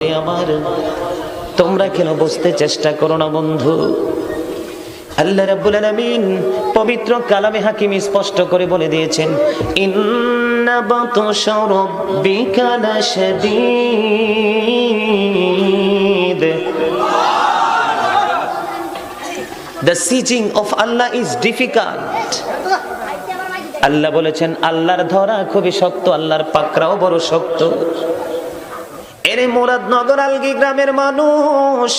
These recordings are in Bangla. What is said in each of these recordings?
আমার। তোমরা কেন বুঝতে চেষ্টা করো না, বন্ধু? আল্লাহ রাব্বুল আলামিন পবিত্র কালামে হাকিম স্পষ্ট করে বলে দিয়েছেন, ইন্না বাতশা রাব্বিকা লাশাদীদ। The sieging of Allah is difficult আল্লাহ বলেছেন, আল্লাহর ধরা খুবই শক্ত, আল্লাহর পাকড়াও বড় শক্ত। এরে মুরাদনগর আলগি গ্রামের মানুষ।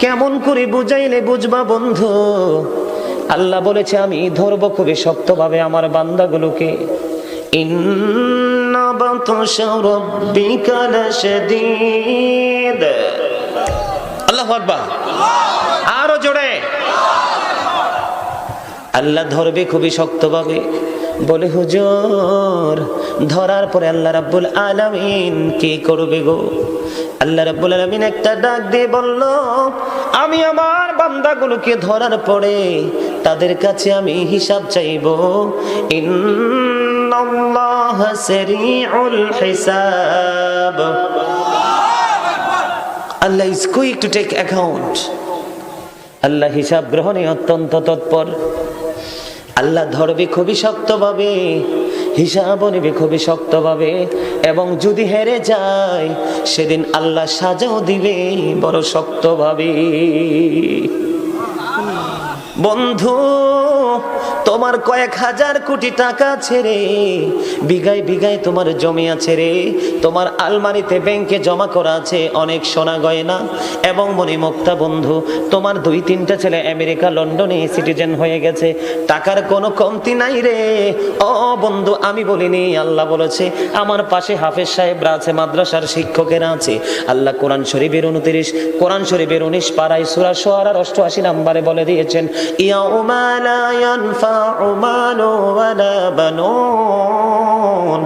কেমন করে বুঝাইলে বুঝবা বন্ধু? আল্লাহ বলেছে, আমি ধরব খুবই শক্তভাবে আমার বান্দাগুলোকে। আল্লাহু আরও জোরে। আল্লাহ ধরবে খুবই শক্তভাবে। বলে, হুজুর, ধরার পরে আল্লাহ রাব্বুল আলামিন কি করবে গো? আল্লাহ রাব্বুল আলামিন একটা ডাক দিয়ে বলল, আমি আমার বান্দাগুলোকে ধরার পরে তাদের কাছে আমি হিসাব চাইব। ইন্নাল্লাহ সারিউল হিসাব। Allah is quick to take account. আল্লাহ, হিসাব গ্রহণে অত্যন্ত তৎপর। আল্লাহ ধরবে খুবই শক্তভাবে, হিসাব নেবে খুবই শক্তভাবে, এবং যদি হেরে যায়, সেদিন আল্লাহ সাজাও দিবে বড় শক্তভাবে। বন্ধু তোমার কয়েক হাজার কোটি টাকা ছেড়ে বিঘায় বিঘায় তোমার জমি আছে রে। তোমার আলমারিতে ব্যাংকে জমা করা আছে অনেক সোনা গয়না। এবং মনে মুক্তা বন্ধু, তোমার দুই তিনটা ছেলে আমেরিকা, লন্ডনে সিটিজেন হয়ে গেছে। টাকার কোনো কমতি নাই রে। ও বন্ধু, আমি বলিনি, আল্লাহ বলেছে, আমার পাশে হাফেজ সাহেবরা আছে, মাদ্রাসার শিক্ষকেরা আছে। আল্লাহ কোরআন শরীফের উনত্রিশ, কোরআন শরীফের উনিশ পাড়ায় সুরা সোয়ার অষ্টআশি নাম্বারে বলে দিয়েছেন, ইয়াউমা লা ইয়ানফাউ মালু ওয়ালা বানুন।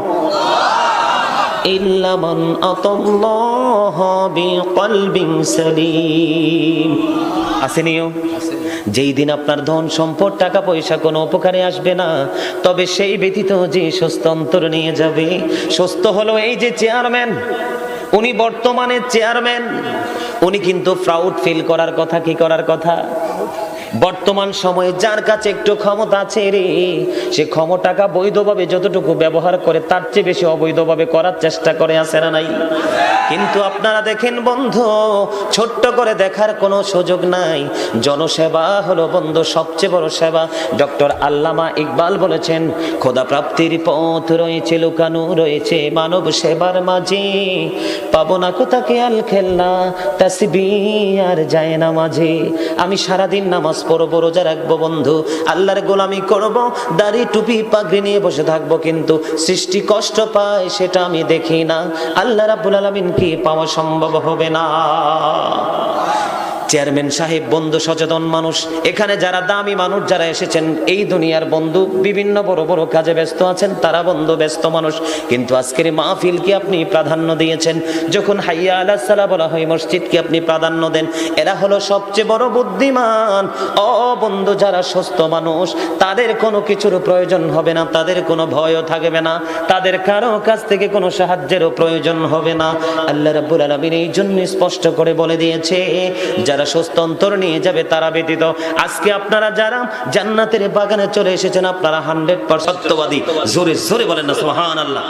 ইল্লা মান আতাল্লাহ বিকলবিন সালিম। আসেনিও, যেই দিন আপনার ধন, সম্পদ, টাকা, পয়সা কোনো উপকারে আসবে না, তবে সেই ব্যতীত যে সুস্থ অন্তর নিয়ে যাবে সুস্থ হলো এই যে চেয়ারম্যান, উনি বর্তমানে চেয়ারম্যান, উনি কিন্তু প্রাউড ফিল করার কথা, কি করার কথা? বর্তমান সময়ে যার কাছে একটু ক্ষমতা আছে রে, সে ক্ষমতাটা বৈধভাবে যতটুকু ব্যবহার করে, তার চেয়ে বেশি অবৈধভাবে করার চেষ্টা করে, আছে না নাই? কিন্তু আপনারা দেখেন বন্ধু, ছোট্ট করে দেখার কোনো সুযোগ নাই। জনসেবা হলো বন্ধু সবচেয়ে বড় সেবা। ডক্টর আল্লামা ইকবাল বলেছেন, খোদা প্রাপ্তির পথ রয়েছে, লুকানো রয়েছে, মানব সেবার মাঝে। পাবো না কোথাকে আল খেলনা, তাসবি আর যায় না মাঝে। আমি সারাদিন নামাজ পড়ব রোজা রাখব বন্ধু। আল্লাহর গোলামি করব, দাড়ি, টুপি, পাগড়ি নিয়ে বসে থাকব কিন্তু সৃষ্টি কষ্ট পায় সেটা আমি দেখি না। আল্লাহ রাবুল আলমিন কি পাওয়া সম্ভব হবে না? চেয়ারম্যান সাহেব, বন্ধু সচেতন মানুষ। এখানে যারা দামি মানুষ যারা এসেছেন, এই দুনিয়ার বন্ধু, বিভিন্ন বড় বড় কাজে ব্যস্ত আছেন, তারা বন্ধু ব্যস্ত মানুষ। কিন্তু আজকের মাহফিলকে আপনি প্রাধান্য দিয়েছেন? যখন হাইয়া আলাহ সালা বলা হয়, মসজিদকে আপনি প্রাধান্য দেন, এরা হলো সবচেয়ে বড় বুদ্ধিমান। ও বন্ধু, যারা সুস্থ মানুষ, তাদের কোনো কিছুর প্রয়োজন হবে না, তাদের কোনো ভয়ও থাকবে না, তাদের কারও কাছ থেকে কোনো সাহায্যেরও প্রয়োজন হবে না। আল্লাহ রাব্বুল আলামিন এই জন্য স্পষ্ট করে বলে দিয়েছে, যারা সুস্থ অন্তর নিয়ে যাবে তারা ব্যতীত। আজকে আপনারা যারা জান্নাতের বাগানে চলে এসেছেন, আপনারা হান্ড্রেড পার্সেন্ট সত্যবাদী। জোরে জোরে বলেন না, সুবহানাল্লাহ।